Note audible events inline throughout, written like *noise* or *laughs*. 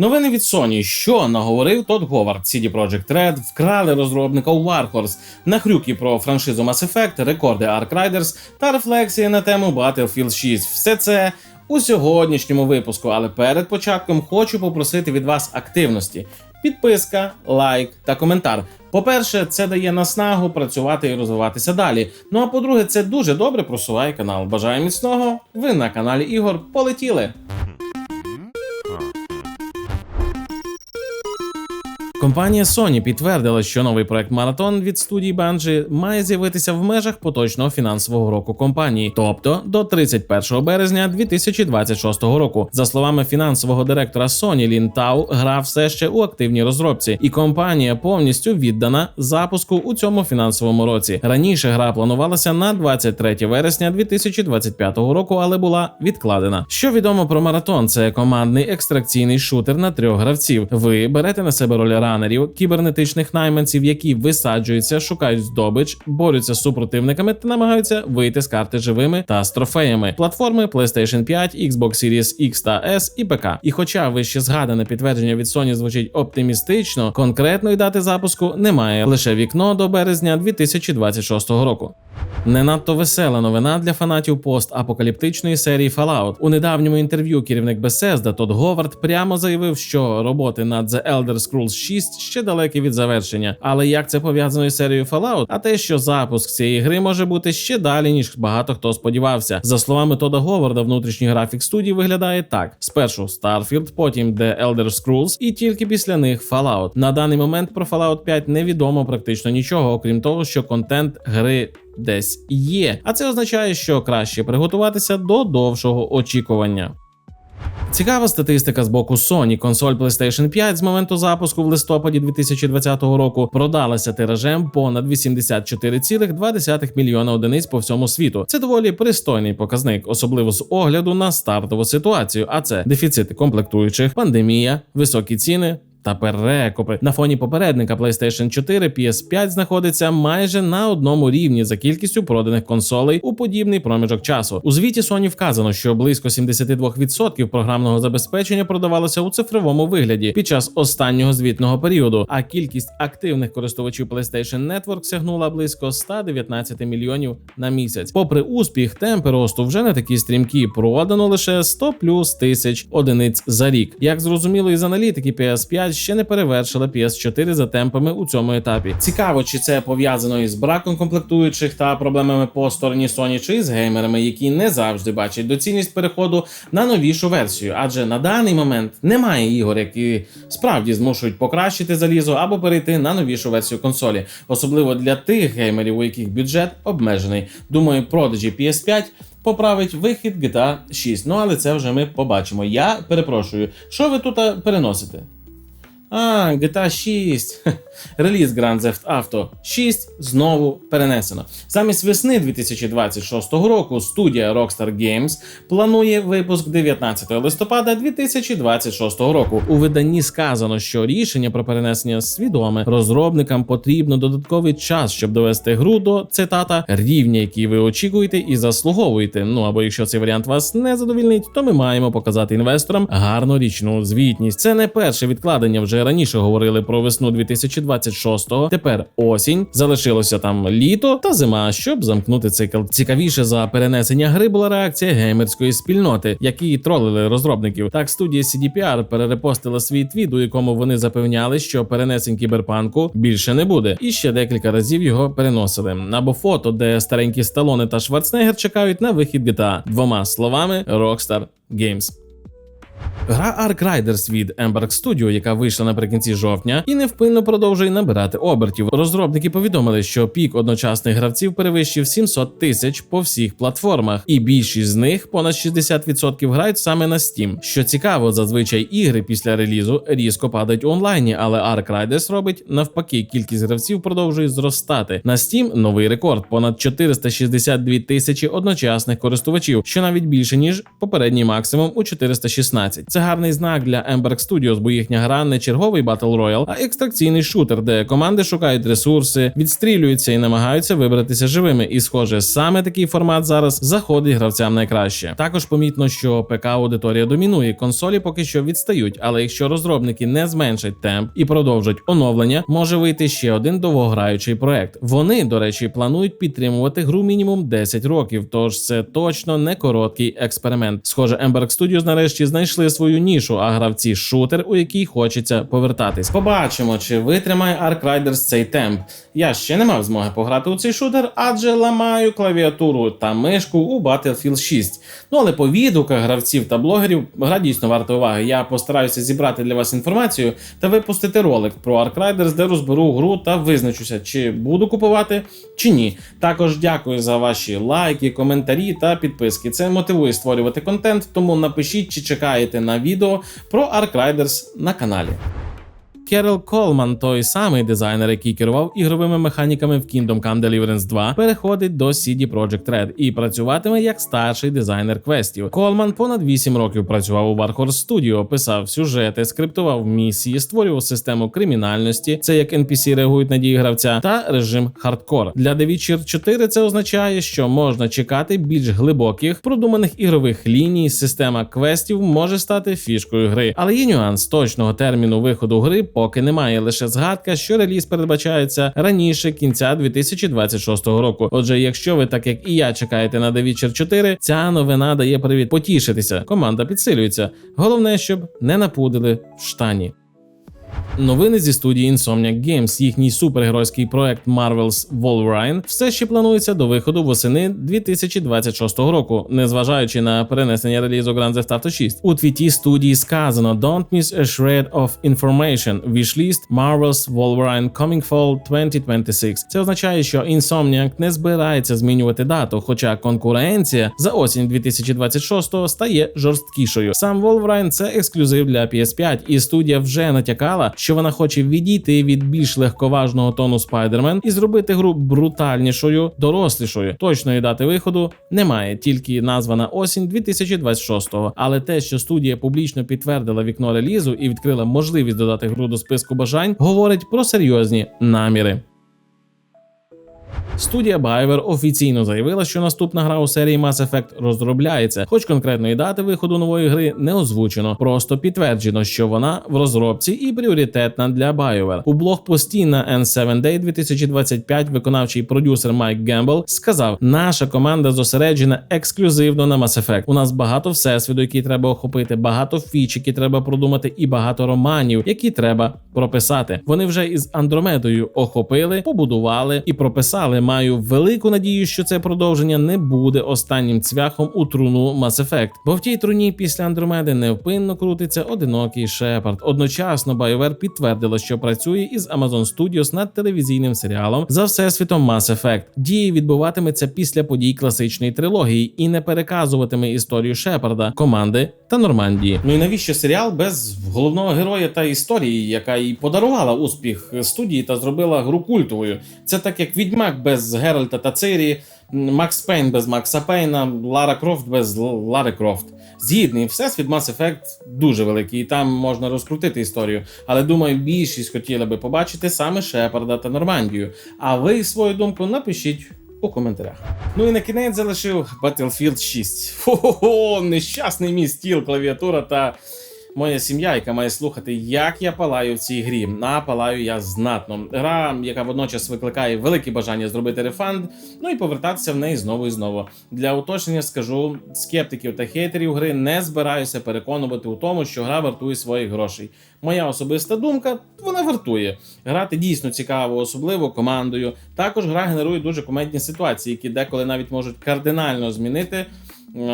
Новини від Sony, що наговорив Тодд Говард, CD Projekt Red, вкрали розробника у Warhorse, нахрюки про франшизу Mass Effect, рекорди Ark Riders та рефлексії на тему Battlefield 6. Все це у сьогоднішньому випуску. Але перед початком хочу попросити від вас активності. Підписка, лайк та коментар. По-перше, це дає наснагу працювати і розвиватися далі. Ну а по-друге, це дуже добре просуває канал. Бажаю міцного. Ви на каналі Ігор полетіли. Компанія Sony підтвердила, що новий проект Маратон від студії Bungie має з'явитися в межах поточного фінансового року компанії, тобто до 31 березня 2026 року. За словами фінансового директора Sony Лін Тау, гра все ще у активній розробці, і компанія повністю віддана запуску у цьому фінансовому році. Раніше гра планувалася на 23 вересня 2025 року, але була відкладена. Що відомо про маратон? Це командний екстракційний шутер на трьох гравців. Ви берете на себе роль ранерів, кібернетичних найманців, які висаджуються, шукають здобич, борються з супротивниками та намагаються вийти з карти живими та з трофеями. Платформи PlayStation 5, Xbox Series X та S і ПК. І хоча вище згадане підтвердження від Sony звучить оптимістично, конкретної дати запуску немає лише вікно до березня 2026 року. Не надто весела новина для фанатів постапокаліптичної серії Fallout. У недавньому інтерв'ю керівник Bethesda Тодд Говард прямо заявив, що роботи над The Elder Scrolls 6 ще далекі від завершення. Але як це пов'язано із серією Fallout? А те, що запуск цієї гри може бути ще далі, ніж багато хто сподівався. За словами Тода Говарда, внутрішній графік студії виглядає так: спершу Starfield, потім The Elder Scrolls, і тільки після них Fallout. На даний момент про Fallout 5 невідомо практично нічого, окрім того, що контент гри десь є. А це означає, що краще приготуватися до довшого очікування. Цікава статистика з боку Sony. Консоль PlayStation 5 з моменту запуску в листопаді 2020 року продалася тиражем понад 84,2 мільйона одиниць по всьому світу. Це доволі пристойний показник, особливо з огляду на стартову ситуацію. А це дефіцити комплектуючих, пандемія, високі ціни. Та перекопи на фоні попередника PlayStation 4 PS5 знаходиться майже на одному рівні за кількістю проданих консолей у подібний проміжок часу. У звіті Sony вказано, що близько 72% програмного забезпечення продавалося у цифровому вигляді під час останнього звітного періоду. А кількість активних користувачів PlayStation Network сягнула близько 119 мільйонів на місяць. Попри успіх, темпи росту вже не такі стрімкі. Продано лише 100 плюс тисяч одиниць за рік. Як зрозуміло із аналітики, PS5 ще не перевершила PS4 за темпами у цьому етапі. Цікаво, чи це пов'язано із браком комплектуючих та проблемами по стороні Sony чи з геймерами, які не завжди бачать доцільність переходу на новішу версію, адже на даний момент немає ігор, які справді змушують покращити залізо або перейти на новішу версію консолі, особливо для тих геймерів, у яких бюджет обмежений. Думаю, продажі PS5 Поправить вихід GTA 6. Ну але це вже ми побачимо. Я перепрошую, що ви тут переносите? А, GTA 6. *laughs* Реліз Grand Theft Auto 6 знову перенесено. Замість весни 2026 року студія Rockstar Games планує випуск 19 листопада 2026 року. У виданні сказано, що рішення про перенесення свідоме розробникам потрібно додатковий час, щоб довести гру до цитата рівня, який ви очікуєте і заслуговуєте. Ну або якщо цей варіант вас не задовільнить, то ми маємо показати інвесторам гарну річну звітність. Це не перше відкладення. Вже раніше говорили про весну 2026-го. Тепер осінь залишилося там літо та зима, щоб замкнути цикл. Цікавіше за перенесення гри була реакція геймерської спільноти, які тролили розробників. Так студія CDPR перерепостила свій твіт, у якому вони запевняли, що перенесень кіберпанку більше не буде, і ще декілька разів його переносили. Або фото, де старенькі Сталоне та Шварценеггер чекають на вихід GTA. Двома словами Rockstar Games. Гра Ark Riders від Embark Studio, яка вийшла наприкінці жовтня, і невпинно продовжує набирати обертів. Розробники повідомили, що пік одночасних гравців перевищив 700 тисяч по всіх платформах, і більшість з них, понад 60%, грають саме на Steam. Що цікаво, зазвичай ігри після релізу різко падають онлайні, але Ark Riders робить навпаки, кількість гравців продовжує зростати. На Steam новий рекорд понад 462 тисячі одночасних користувачів, що навіть більше ніж попередній максимум у 416. Це гарний знак для Embark Studios, бо їхня гра не черговий Battle Royale, а екстракційний шутер, де команди шукають ресурси, відстрілюються і намагаються вибратися живими. І, схоже, саме такий формат зараз заходить гравцям найкраще. Також помітно, що ПК аудиторія домінує. Консолі поки що відстають, але якщо розробники не зменшать темп і продовжать оновлення, може вийти ще один довгограючий проект. Вони, до речі, планують підтримувати гру мінімум 10 років. Тож це точно не короткий експеримент. Схоже, Embark Studios нарешті знайшли свою нішу, а гравці шутер, у який хочеться повертатись. Побачимо, чи витримає Ark Riders цей темп. Я ще не мав змоги пограти у цей шутер, адже ламаю клавіатуру та мишку у Battlefield 6. Ну але по відгуках гравців та блогерів гра дійсно варта уваги. Я постараюся зібрати для вас інформацію та випустити ролик про Ark Riders, де розберу гру та визначуся, чи буду купувати, чи ні. Також дякую за ваші лайки, коментарі та підписки. Це мотивує створювати контент, тому напишіть, чи чекаєте на відео про Ark Riders на каналі. Керол Колман, той самий дизайнер, який керував ігровими механіками в Kingdom Come Deliverance 2, переходить до CD Projekt Red і працюватиме як старший дизайнер квестів. Колман понад 8 років працював у Warhorse Studio, писав сюжети, скриптував місії, створював систему кримінальності, це як NPC реагують на дії гравця, та режим хардкор. Для The Witcher 4 це означає, що можна чекати більш глибоких, продуманих ігрових ліній. Система квестів може стати фішкою гри, але є нюанс точного терміну виходу гри поки немає. Лише згадка, що реліз передбачається раніше кінця 2026 року. Отже, якщо ви, так як і я, чекаєте на The Witcher 4, ця новина дає привід потішитися. Команда підсилюється. Головне, щоб не напудили в штані. Новини зі студії Insomniac Games, їхній супергеройський проект Marvel's Wolverine все ще планується до виходу восени 2026 року, незважаючи на перенесення релізу Grand Theft Auto 6. У твіті студії сказано Don't miss a shred of information. Wishlist Marvel's Wolverine Coming Fall 2026. Це означає, що Insomniac не збирається змінювати дату, хоча конкуренція за осінь 2026 стає жорсткішою. Сам Wolverine – це ексклюзив для PS5, і студія вже натякала, що вона хоче відійти від більш легковажного тону Spider-Man і зробити гру брутальнішою, дорослішою. Точної дати виходу немає, тільки названа осінь 2026-го. Але те, що студія публічно підтвердила вікно релізу і відкрила можливість додати гру до списку бажань, говорить про серйозні наміри. Студія BioWare офіційно заявила, що наступна гра у серії Mass Effect розробляється, хоч конкретної дати виходу нової гри не озвучено. Просто підтверджено, що вона в розробці і пріоритетна для BioWare. У блогпості на N7 Day 2025 виконавчий продюсер Майк Гембл сказав: наша команда зосереджена ексклюзивно на Mass Effect. У нас багато всесвіту, який треба охопити, багато фіч, які треба продумати, і багато романів, які треба прописати. Вони вже із Андромедою охопили, побудували і прописали. Маю велику надію, що це продовження не буде останнім цвяхом у труну Mass Effect, бо в тій труні після Андромеди невпинно крутиться одинокий Шепард. Одночасно BioWare підтвердила, що працює із Amazon Studios над телевізійним серіалом за всесвітом Mass Effect. Дії відбуватиметься після подій класичної трилогії і не переказуватиме історію Шепарда, команди та Нормандії. Ну і навіщо серіал без головного героя та історії, яка і подарувала успіх студії та зробила гру культовою? Це так як Відьмак без Геральта та Цирі, Макс Пейн без Макса Пейна, Лара Крофт без Лари Крофт. Згідний, всесвіт Mass Effect дуже великий, і там можна розкрутити історію. Але думаю, більшість хотіли би побачити саме Шепарда та Нормандію. А ви свою думку напишіть. У коментарях. Ну і на кінець залишив Battlefield 6. Хо-хо-хо, нещасний мій стіл, клавіатура та моя сім'я, яка має слухати, як я палаю в цій грі. А палаю я знатно. Гра, яка водночас викликає велике бажання зробити рефанд, ну і повертатися в неї знову і знову. Для уточнення скажу скептиків та хейтерів гри не збираюся переконувати у тому, що гра вартує своїх грошей. Моя особиста думка, вона вартує. Грати дійсно цікаво, особливо командою. Також гра генерує дуже комедні ситуації, які деколи навіть можуть кардинально змінити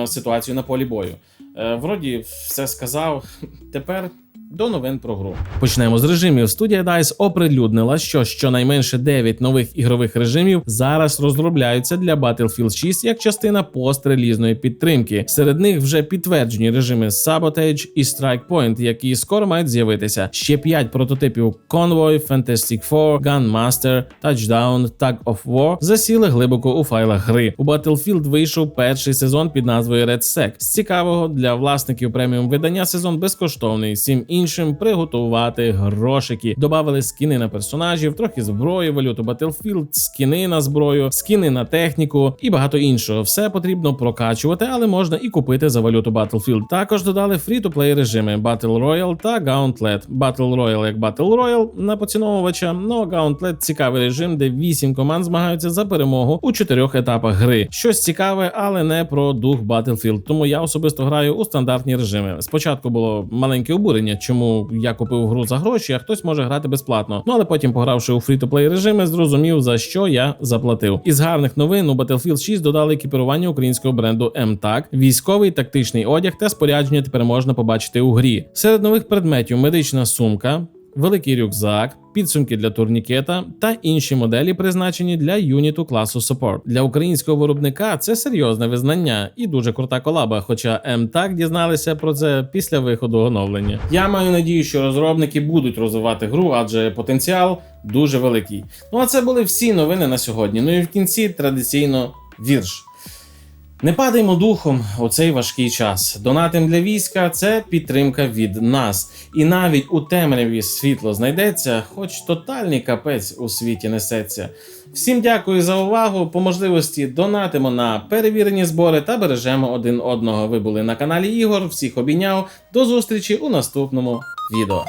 ситуацію на полі бою. Е, Вроді все сказав. *laughs* Тепер до новин про гру. Почнемо з режимів. Студія DICE оприлюднила, що щонайменше 9 нових ігрових режимів зараз розробляються для Battlefield 6 як частина пострелізної підтримки. Серед них вже підтверджені режими Sabotage і Strike Point, які скоро мають з'явитися. Ще 5 прототипів Convoy, Fantastic Four, Gunmaster, Touchdown, Tug of War засіли глибоко у файлах гри. У Battlefield вийшов перший сезон під назвою Red Sec. З цікавого для власників преміум видання сезон безкоштовний. Всім іншим приготувати грошики. Добавили скіни на персонажів, трохи зброї, валюту Battlefield, скіни на зброю, скіни на техніку і багато іншого. Все потрібно прокачувати, але можна і купити за валюту Battlefield. Також додали фрі-то-плей режими Battle Royale та Gauntlet. Battle Royale як Battle Royale на поціновувача, но Gauntlet цікавий режим, де 8 команд змагаються за перемогу у чотирьох етапах гри. Щось цікаве, але не про дух Battlefield. Тому я особисто граю у стандартні режими. Спочатку було маленьке обурення, чому я купив гру за гроші, а хтось може грати безплатно. Ну але потім, погравши у фрі-то-плей режими, зрозумів за що я заплатив. Із гарних новин у Battlefield 6 додали екіпірування українського бренду MTAC, військовий тактичний одяг та спорядження тепер можна побачити у грі. Серед нових предметів медична сумка. Великий рюкзак, підсумки для турнікета та інші моделі, призначені для юніту класу Support. Для українського виробника це серйозне визнання і дуже крута колаба. Хоча МТАК дізналися про це після виходу оновлення. Я маю надію, що розробники будуть розвивати гру, адже потенціал дуже великий. Ну а це були всі новини на сьогодні. Ну і в кінці традиційно вірш. Не падаймо духом у цей важкий час. Донатим для війська це підтримка від нас. І навіть у темряві світло знайдеться, хоч тотальний капець у світі несеться. Всім дякую за увагу. По можливості донатимо на перевірені збори та бережемо один одного. Ви були на каналі Ігор. Всіх обійняв. До зустрічі у наступному відео.